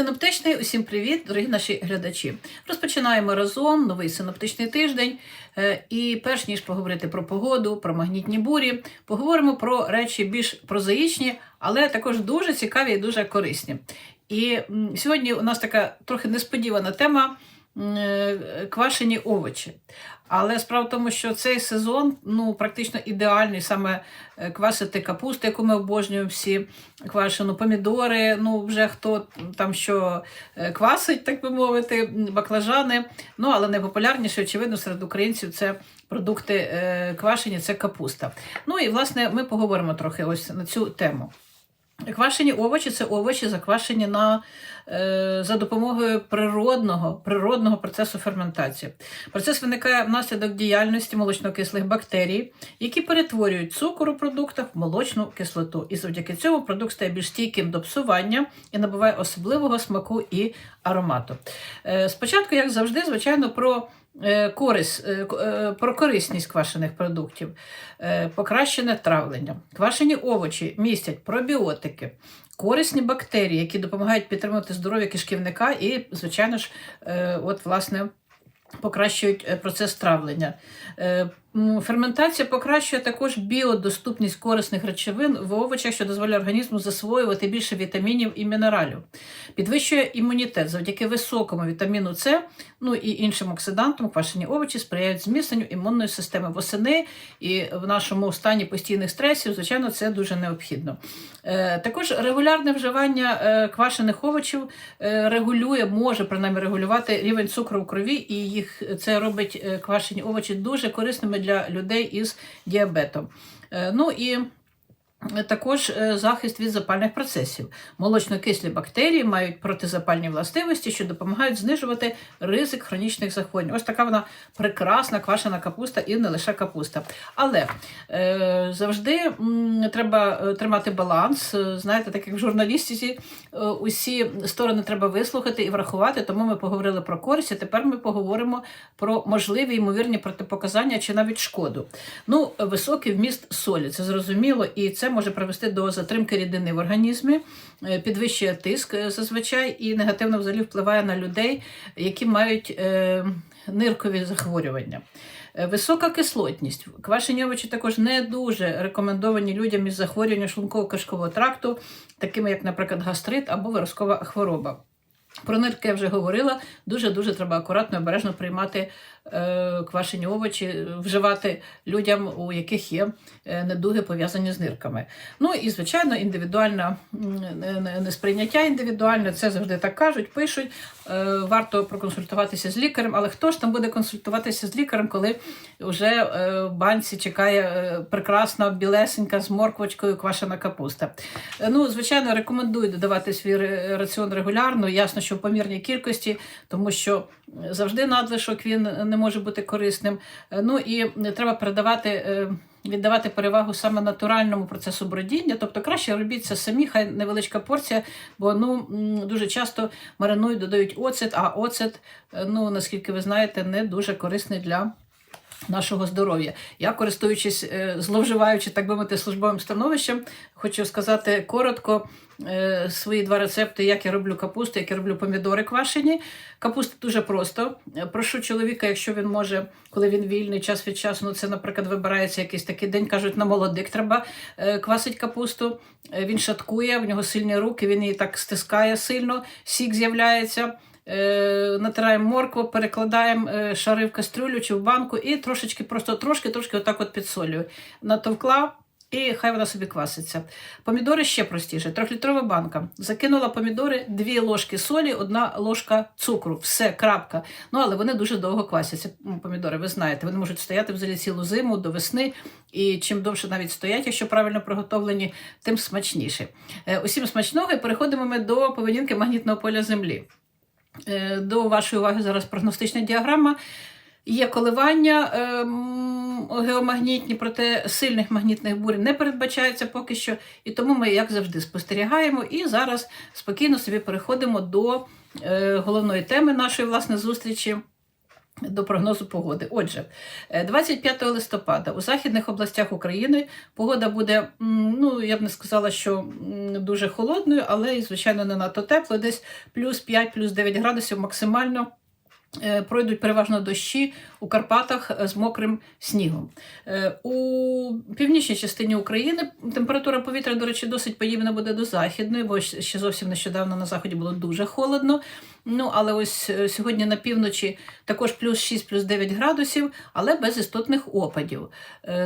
Синоптичний, усім привіт, дорогі наші глядачі. Розпочинаємо разом новий синоптичний тиждень. Е, І перш ніж поговорити про погоду, про магнітні бурі, поговоримо про речі більш прозаїчні, але також дуже цікаві і дуже корисні. І сьогодні у нас така трохи несподівана тема квашені овочі. Але справа в тому, що цей сезон ну, практично ідеальний саме е, квасити капусту, яку ми обожнюємо всі, квашену помідори, ну вже хто там що е, квасить, так би мовити, баклажани. Ну, але найпопулярніше, очевидно, серед українців це продукти е, квашені, це капуста. Ну і власне ми поговоримо трохи ось на цю тему. Квашені овочі це овочі, заквашені на, е, за допомогою природного, природного процесу ферментації. Процес виникає внаслідок діяльності молочнокислих бактерій, які перетворюють цукор у продуктах в молочну кислоту. І завдяки цьому продукт стає більш стійким до псування і набуває особливого смаку і аромату. Е, спочатку, як завжди, звичайно, про е, користь, е, е, про корисність квашених продуктів, покращене травлення. Квашені овочі містять пробіотики, корисні бактерії, які допомагають підтримувати здоров'я кишківника і, звичайно ж, от, власне, покращують процес травлення. Ферментація покращує також біодоступність корисних речовин в овочах, що дозволяє організму засвоювати більше вітамінів і мінералів. Підвищує імунітет завдяки високому вітаміну С, ну і іншим оксидантам. Квашені овочі сприяють зміцненню імунної системи восени, і в нашому стані постійних стресів, звичайно, це дуже необхідно. Е, Також регулярне вживання е, квашених овочів е, регулює, може принаймні регулювати рівень цукру в крові, і їх це робить квашені овочі дуже корисними для людей із діабетом. Е, Ну і також е, захист від запальних процесів. Молочно-кислі бактерії мають протизапальні властивості, що допомагають знижувати ризик хронічних захворювань. Ось така вона прекрасна квашена капуста і не лише капуста. Але е, завжди м, треба е, тримати баланс. Е, Знаєте, так як в журналістиці усі сторони треба вислухати і врахувати. Тому ми поговорили про користь, а тепер ми поговоримо про можливі ймовірні протипоказання чи навіть шкоду. Ну, високий вміст солі, це зрозуміло, і це може привести до затримки рідини в організмі, е, підвищує тиск е, зазвичай і негативно взагалі впливає на людей, які мають е, ниркові захворювання. Висока кислотність. Квашені овочі також не дуже рекомендовані людям із захворюванням шлунково-кишкового тракту, такими як, наприклад, гастрит або виразкова хвороба. Про нирки я вже говорила. Дуже-дуже треба акуратно і обережно приймати квашені овочі, е, вживати людям, у яких є е, недуги пов'язані з нирками. Ну і, звичайно, індивідуальне несприйняття індивідуальне, це завжди так кажуть, пишуть. Е, варто проконсультуватися з лікарем, але хто ж там буде консультуватися з лікарем, коли вже е, в банці чекає е, прекрасна білесенька з морквочкою квашена капуста. Е, Ну, звичайно, рекомендую додавати свій раціон регулярно. Ясно, що в помірній кількості, тому що завжди надлишок він не може бути корисним. Е, Ну і треба передавати. е, Віддавати перевагу саме натуральному процесу бродіння, тобто краще робіть це самі, хай невеличка порція, бо ну дуже часто маринують, додають оцет, а оцет, е, ну наскільки ви знаєте, не дуже корисний для нашого здоров'я. Я, користуючись, е, зловживаючи, так би мовити, службовим становищем, хочу сказати коротко е, свої два рецепти, як я роблю капусту, як я роблю помідори квашені. Капуста дуже просто. Е, Прошу чоловіка, якщо він може, коли він вільний час від часу, ну це, наприклад, вибирається якийсь такий день, кажуть, на молодик треба квасить капусту. Він шаткує, в нього сильні руки, він її так стискає сильно, сік з'являється. Е, натираємо моркву, перекладаємо е, шари в кастрюлю чи в банку і трошечки, просто трошки-трошки отак от підсолюю. Натовкла і хай вона собі кваситься. Помідори ще простіше. Трьохлітрова банка. Закинула помідори, дві ложки солі, одна ложка цукру. Все, крапка. Ну, але вони дуже довго квасяться. Помідори, ви знаєте, вони можуть стояти взагалі цілу зиму до весни. І чим довше навіть стоять, якщо правильно приготовлені, тим смачніше. Е, Усім смачного і переходимо ми до поведінки магнітного поля Землі. Е, До вашої уваги зараз прогностична діаграма. Є коливання ем, геомагнітні, проте сильних магнітних бурь не передбачається поки що. І тому ми, як завжди, спостерігаємо. І зараз спокійно собі переходимо до е, головної теми нашої власне зустрічі. До прогнозу погоди. Отже, е, 25 листопада у західних областях України погода буде, ну я б не сказала, що дуже холодною, але і, звичайно, не надто тепло, десь плюс 5, плюс 9 градусів максимально. Е, Пройдуть переважно дощі у Карпатах е, з мокрим снігом. Е, У північній частині України температура повітря, до речі, досить подібна буде до західної, бо ще зовсім нещодавно на заході було дуже холодно. Ну, але ось сьогодні на півночі також плюс 6, плюс 9 градусів, але без істотних опадів.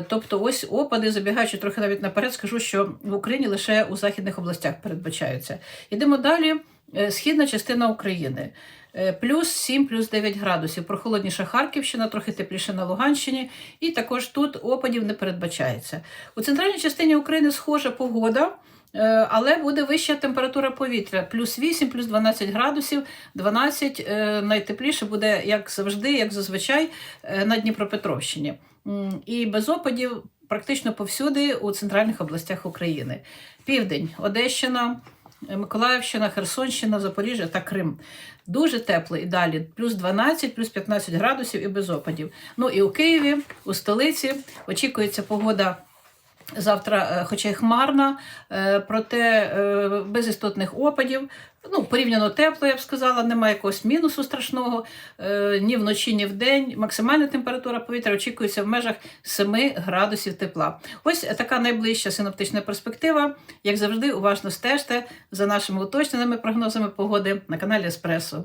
Тобто, ось опади, забігаючи трохи навіть наперед, скажу, що в Україні лише у західних областях передбачаються. Йдемо далі. Е, Східна частина України. Е, Плюс 7, плюс 9 градусів. Прохолодніша Харківщина, трохи тепліше на Луганщині. І також тут опадів не передбачається. У центральній частині України схожа погода. е, Але буде вища температура повітря плюс 8, плюс 12 градусів, 12 е, найтепліше буде, як завжди, як зазвичай, на Дніпропетровщині. І без опадів практично повсюди у центральних областях України. Південь, Одещина, Миколаївщина, Херсонщина, Запоріжжя та Крим. Дуже тепло і далі, плюс 12, плюс 15 градусів і без опадів. Ну і у Києві, у столиці очікується погода. Завтра, е, хоча й хмарна, е, проте е, без істотних опадів. Ну, порівняно тепло, я б сказала, немає якогось мінусу страшного ні вночі, ні вдень. Максимальна температура повітря очікується в межах 7 градусів тепла. Ось така найближча синоптична перспектива. Як завжди, уважно стежте за нашими уточненими прогнозами погоди на каналі Еспресо.